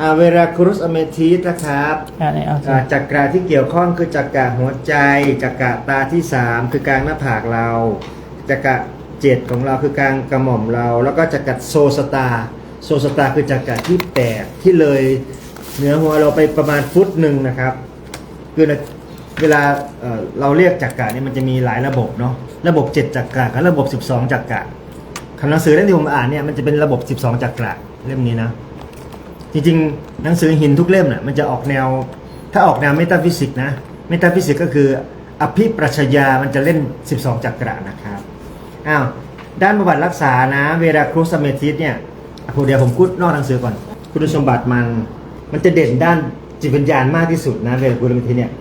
อาเวราครุสอเมทิสนะครับอ่าเนี่ยเอาสิอ่าจักระที่เกี่ยวข้องคือจักระหัวใจ จักระตาที่3คือกลางหน้าผากเราจักระเจ็ดของเราคือกลางกระหม่อมเรา แล้วก็จักระโซสตา โซสตาคือจักระที่แปดที่เลยเหนือหัวเราไปประมาณฟุตหนึ่งนะครับ คือในเวลาเอ่อเราเรียกจักระนี่มันจะมีหลายระบบเนาะระบบ 7จักระกับระบบ 12จักระคำหนังสือเล่มที่ผมอ่านเนี่ยมันจะเป็นระบบ 12จักระเล่มนี้นะ จริงๆ หนังสือหินทุกเล่มน่ะมันจะออกแนว ถ้าออกแนวเมตาฟิสิกส์นะ เมตาฟิสิกส์ก็คือ อภิปรัชญามันจะเล่น 12 จักระนะครับอ้าวด้านบำบัดรักษานะเวลาครูสเมทิสเนี่ยอะผมเดี๋ยวผมพูดนอกหนังสือก่อน คุณสมบัติมัน มันจะเด่นด้านจิตวิญญาณมากที่สุดนะเวลาครูสเมทิสเนี่ย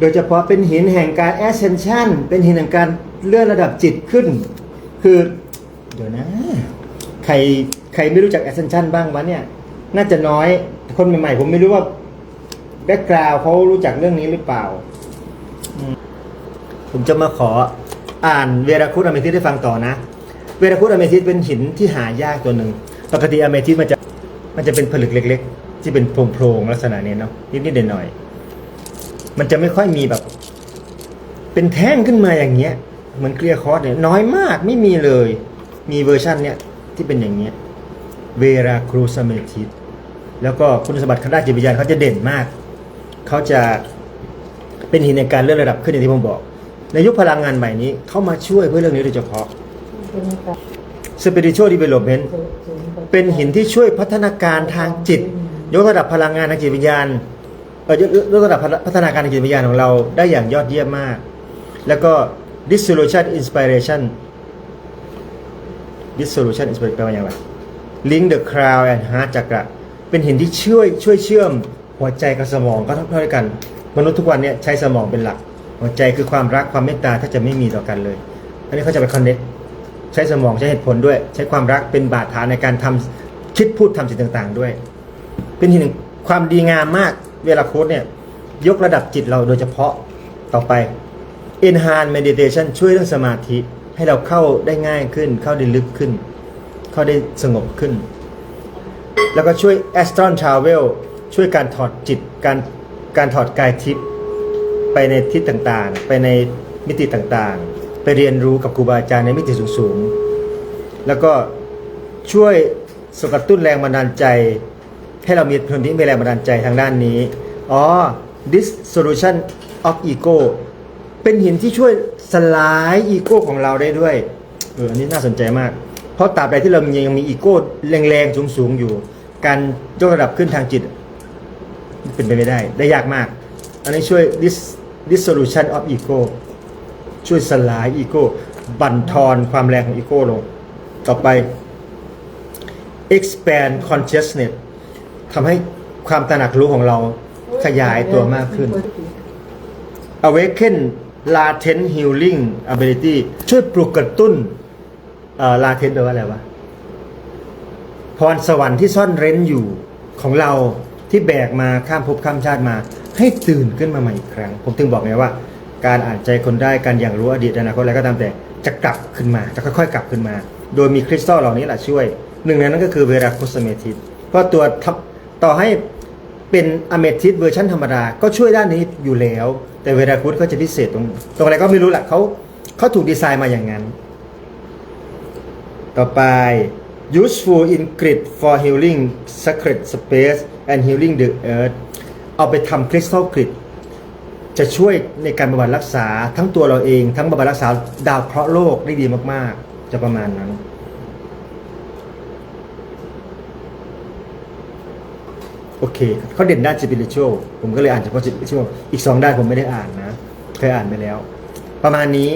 โดยเฉพาะเป็นหินแห่งการ ascension เป็นหินแห่งการเลื่อนระดับจิตขึ้น คือ เดี๋ยวนะ ใครใครไม่รู้จัก ascension บ้างวะเนี่ย น่าจะน้อยคนใหม่ๆ ผมไม่รู้ว่าแบ็กกราวเขารู้จักเรื่องนี้หรือเปล่า ผมจะมาขออ่านเวราคุดอเมทิสให้ฟังต่อนะ เวราคุดอเมทิสเป็นหินที่หายากตัวหนึ่ง ปกติอเมทิสมันจะมันจะเป็นผลึกเล็ก ๆ ที่เป็นโพรงๆลักษณะนี้เนาะนิดๆหน่อยๆมันจะไม่ค่อยมีแบบ เป็นแท่งขึ้นมาอย่างเงี้ยเหมือนเคลียร์คอร์สเนี่ยน้อยมากไม่มีเลย มีเวอร์ชันเนี้ยที่เป็นอย่างเงี้ยเวราครูสเมทิส แล้วก็คุณสมบัติทาด้านจิตวิญญาณเขาจะเด่นมาก เขาจะเป็นหินในการเลื่อนระดับขึ้นอย่างที่ผมบอก ในยุคพลังงานใหม่นี้ เข้ามาช่วยเพื่อเรื่องนี้โดยเฉพาะ Spiritual Development เป็นหินที่ช่วยพัฒนาการทางจิต ยกระดับพลังงานทางจิตวิญญาณเออยกระดับพัฒนาการทางจิตวิญญาณของเราได้อย่างยอดเยี่ยมมาก แล้วก็ dissolution inspiration dissolution inspiration แปลว่าอย่างไร link the crown and heart จักระ เป็นหินที่ช่วยช่วยเชื่อมหัวใจกับสมองก็เท่ากัน มนุษย์ทุกวันเนี่ยใช้สมองเป็นหลัก หัวใจคือความรักความเมตตาถ้าจะไม่มีต่อกันเลย อันนี้เขาจะไป connect ใช้สมองใช้เหตุผลด้วย ใช้ความรักเป็นบาดฐานในการทำคิดพูดทำสิ่งต่าง ๆ ด้วย เป็นทีหนึ่งความดีงามมากเวลาโค้ดเนี่ยยกระดับจิตเราโดยเฉพาะต่อไป enhance meditation ช่วยเรื่องสมาธิให้เราเข้าได้ง่ายขึ้น เข้าได้ลึกขึ้น เข้าได้สงบขึ้น แล้วก็ช่วย astral travel ช่วยการถอดจิตการการถอดกายทิพย์ไปในทิศต่างๆ ไปในมิติต่างๆ ไปเรียนรู้กับครูบาอาจารย์ในมิติสูงๆ แล้วก็ช่วยสกัดตุ้นแรงบันดาลใจ ให้เรามีคนที่มีแรงบันดาลใจทางด้านนี้ อ๋อ this solution of ego เป็นหินที่ช่วยสลายอีโก้ของเราได้ด้วย เออ อันนี้น่าสนใจมาก เพราะตราบใดที่เรายังมีอีโก้แรงๆ สูงๆ อยู่ การยกระดับขึ้นทางจิต เป็นไปไม่ได้ ได้ยากมาก อันนี้ช่วย dissolution of ego ช่วยสลายอีโก้บั่นทอนความแรงของอีโก้ลง ต่อไป expand consciousness ทำให้ความตระหนักรู้ของเราขยายตัวมากขึ้น awaken latent healing ability ช่วยปลุกกระตุ้นเอ่อ latent แปลว่าอะไรวะ พรสวรรค์ที่ซ่อนเร้นอยู่ของเราที่แบกมาข้ามภพข้ามชาติมา ให้ตื่นขึ้นมาใหม่อีกครั้ง ผมถึงบอกไงว่า การอ่านใจคนได้การอย่างรู้อดีตอนาคตอะไรก็ตามแต่จะกลับขึ้นมาจะค่อยๆ กลับขึ้นมา โดยมีคริสตัลเหล่านี้แหละช่วย หนึ่งในนั้นก็คือเวราคุสเมทิสเพราะตัวทับต่อให้เป็นอเมทิสเวอร์ชันธรรมดาก็ช่วยด้านนี้อยู่แล้ว แต่เวราคุสก็จะพิเศษตรงตรงอะไรก็ไม่รู้แหละเขาเขาถูกดีไซน์มาอย่างนั้น ต่อไป useful in grid for healing sacred space and healing the earth เอาไปทำคริสตัลกริดจะช่วยในการบำบัดรักษาทั้งตัวเราเอง ทั้งบำบัดรักษาดาวเคราะห์โลกได้ดีมาก ๆ จะประมาณนั้น โอเคเขาเด่นด้าน spiritual ผมก็เลยอ่านเฉพาะ spiritual อีกสองด้านผมไม่ได้อ่านนะ เคยอ่านไปแล้ว ประมาณนี้